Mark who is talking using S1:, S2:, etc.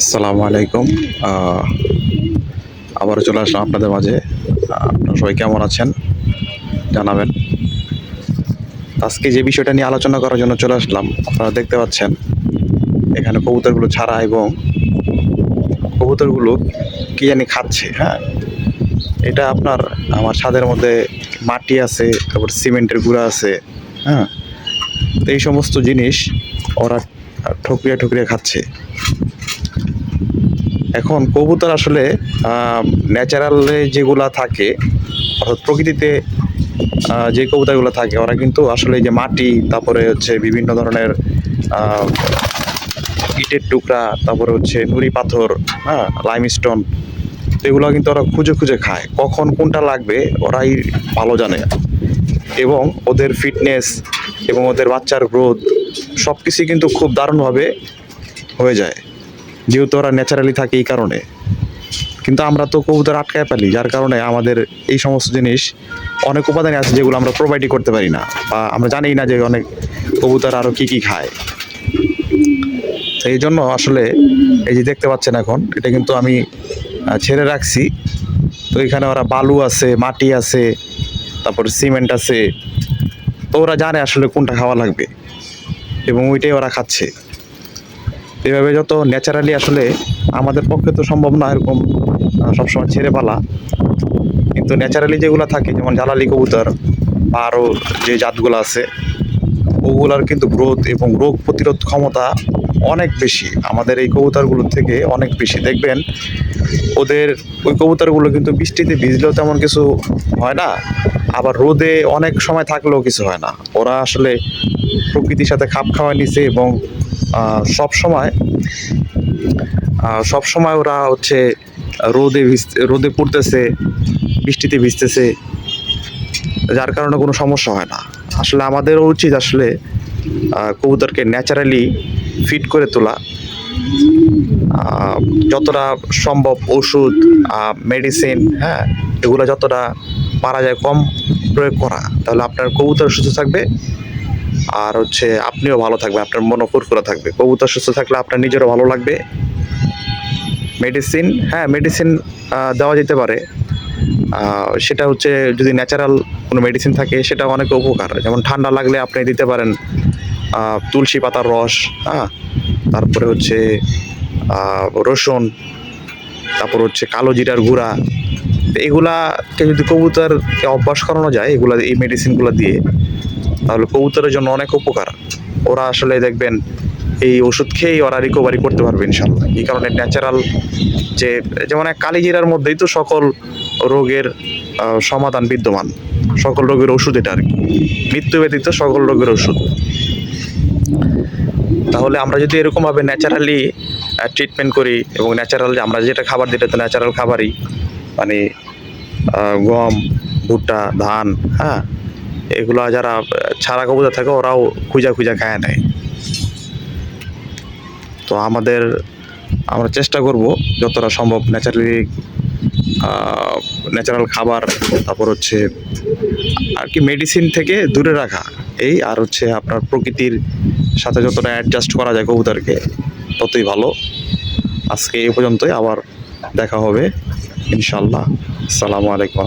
S1: আসসালামু আলাইকুম। আবারও চলে আসলাম আপনাদের মাঝে। আপনারা সবাই কেমন আছেন? জানাবেন। আজকে যে বিষয়টা নিয়ে আলোচনা করার জন্য চলে আসলাম, আপনারা দেখতে পাচ্ছেন, এখানে কবুতরগুলো ছাড়া এবং কবুতরগুলো কি জানি খাচ্ছে হ্যাঁ? এটা আপনার, আমার ছাদের মধ্যে মাটি আছে, তারপর সিমেন্টের গুঁড়া আছে হ্যাঁ? তো এই সমস্ত জিনিস ওরা ঠকরিয়া ঠকরিয়া খাচ্ছে। এখন কবুতর আসলে ন্যাচারালে যেগুলা থাকে, অর্থাৎ প্রকৃতিতে যে কবুতরগুলো থাকে, ওরা কিন্তু আসলে যে মাটি, তারপরে হচ্ছে বিভিন্ন ধরনের ইটের টুকরা, তারপরে হচ্ছে নুড়ি পাথর হ্যাঁ লাইমস্টোন এগুলো কিন্তু ওরা খুঁজে খুঁজে খায়। কখন কোনটা লাগবে, ওরাই ভালো জানে। এবং ওদের ফিটনেস এবং ওদের বাচ্চার গ্রোথ সব কিছুই কিন্তু খুব দারুণভাবে হয়ে যায়। যেহেতু ওরা ন্যাচারালি থাকে এই কারণে। কিন্তু আমরা তো কবুতর আটকায় পালি যার কারণে আমাদের এই সমস্ত জিনিস অনেক উপাদানে আছে যেগুলো আমরা প্রোভাইডই করতে পারি না, বা আমরা জানি না যে অনেক কবুতর আরও কী কী খায়। তো এই জন্য আসলে এই যে দেখতে পাচ্ছেন এখন, এটা কিন্তু আমি ছেড়ে রাখছি। তো এখানে ওরা বালু আছে, মাটি আছে, তারপর সিমেন্ট আছে। তো ওরা জানে আসলে কোনটা খাওয়া লাগবে। এবং ওইটাই ওরা খাচ্ছে। এভাবে যত ন্যাচারালি আসলে আমাদের পক্ষে তো সম্ভব না এরকম সবসময় ছেড়ে পালা কিন্তু ন্যাচারালি যেগুলো থাকে, যেমন জ্বালালি কবুতর বা আরও যে জাতগুলো আছে, ওগুলার কিন্তু গ্রোথ এবং রোগ প্রতিরোধ ক্ষমতা অনেক বেশি। আমাদের এই কবুতরগুলোর থেকে অনেক বেশি। দেখবেন, ওদের ওই কবুতরগুলো কিন্তু বৃষ্টিতে ভিজলেও তেমন কিছু হয় না। আবার রোদে অনেক সময় থাকলেও কিছু হয় না। ওরা আসলে প্রকৃতির সাথে খাপ খাওয়া নিছে এবং সব সময় সব সময় ওরা হচ্ছে রোদে রোদে পড়তেছে, বৃষ্টিতে ভিজতেছে, যার কারণে কোনো সমস্যা হয় না। আসলে আমাদেরও উচিত আসলে কবুতরকে ন্যাচারালি ফিট করে তোলা। যতটা সম্ভব ওষুধ মেডিসিন হ্যাঁ এগুলো যতটা পারা যায় কম প্রয়োগ করা। তাহলে আপনার কবুতর সুস্থ থাকবে। আর হচ্ছে আপনিও ভালো থাকবে আপনার মনও ফুরফুরা থাকবে। কবুতর সুস্থ থাকলে আপনার নিজেরও ভালো লাগবে। মেডিসিন হ্যাঁ মেডিসিন দেওয়া যেতে পারে। সেটা হচ্ছে যদি ন্যাচারাল কোনো মেডিসিন থাকে, সেটা অনেক উপকার। যেমন ঠান্ডা লাগলে আপনি দিতে পারেন তুলসী পাতার রস হ্যাঁ? তারপরে হচ্ছে রসুন, তারপর হচ্ছে কালো জিরার গুঁড়া। এগুলাকে যদি কবুতরকে অভ্যাস করানো যায়, এগুলা এই মেডিসিনগুলো দিয়ে, তাহলে কবুতরের জন্য অনেক উপকার। ওরা আসলে দেখবেন, এই ওষুধ খেয়েই ওরা রিকভারি করতে পারবে ইনশাল্লাহ এই কারণে ন্যাচারাল যে, যেমন এক কালিজিরার মধ্যেই তো সকল রোগের সমাধান বিদ্যমান। সকল রোগের ওষুধ এটা আর কি। মৃত্যু ব্যতীত সকল রোগের ওষুধ। তাহলে আমরা যদি এরকমভাবে ন্যাচারালি ট্রিটমেন্ট করি এবং ন্যাচারাল আমরা যেটা খাবার দিতে তো ন্যাচারাল খাবারই মানে গম, ভুট্টা, ধান হ্যাঁ এগুলো যারা ছাড়া কবুতর থাকে ওরাও খুঁজা খুঁজা খায় নেয়। তো আমাদের, আমরা চেষ্টা করব যতটা সম্ভব ন্যাচারালি ন্যাচারাল খাবার, তারপর হচ্ছে আর কি মেডিসিন থেকে দূরে রাখা। এই আর হচ্ছে আপনার প্রকৃতির সাথে যতটা অ্যাডজাস্ট করা যায় কবুতরকে, ততই ভালো। আজকে এই পর্যন্তই, আবার দেখা হবে। ইনশাল্লাহ আসসালামু আলাইকুম।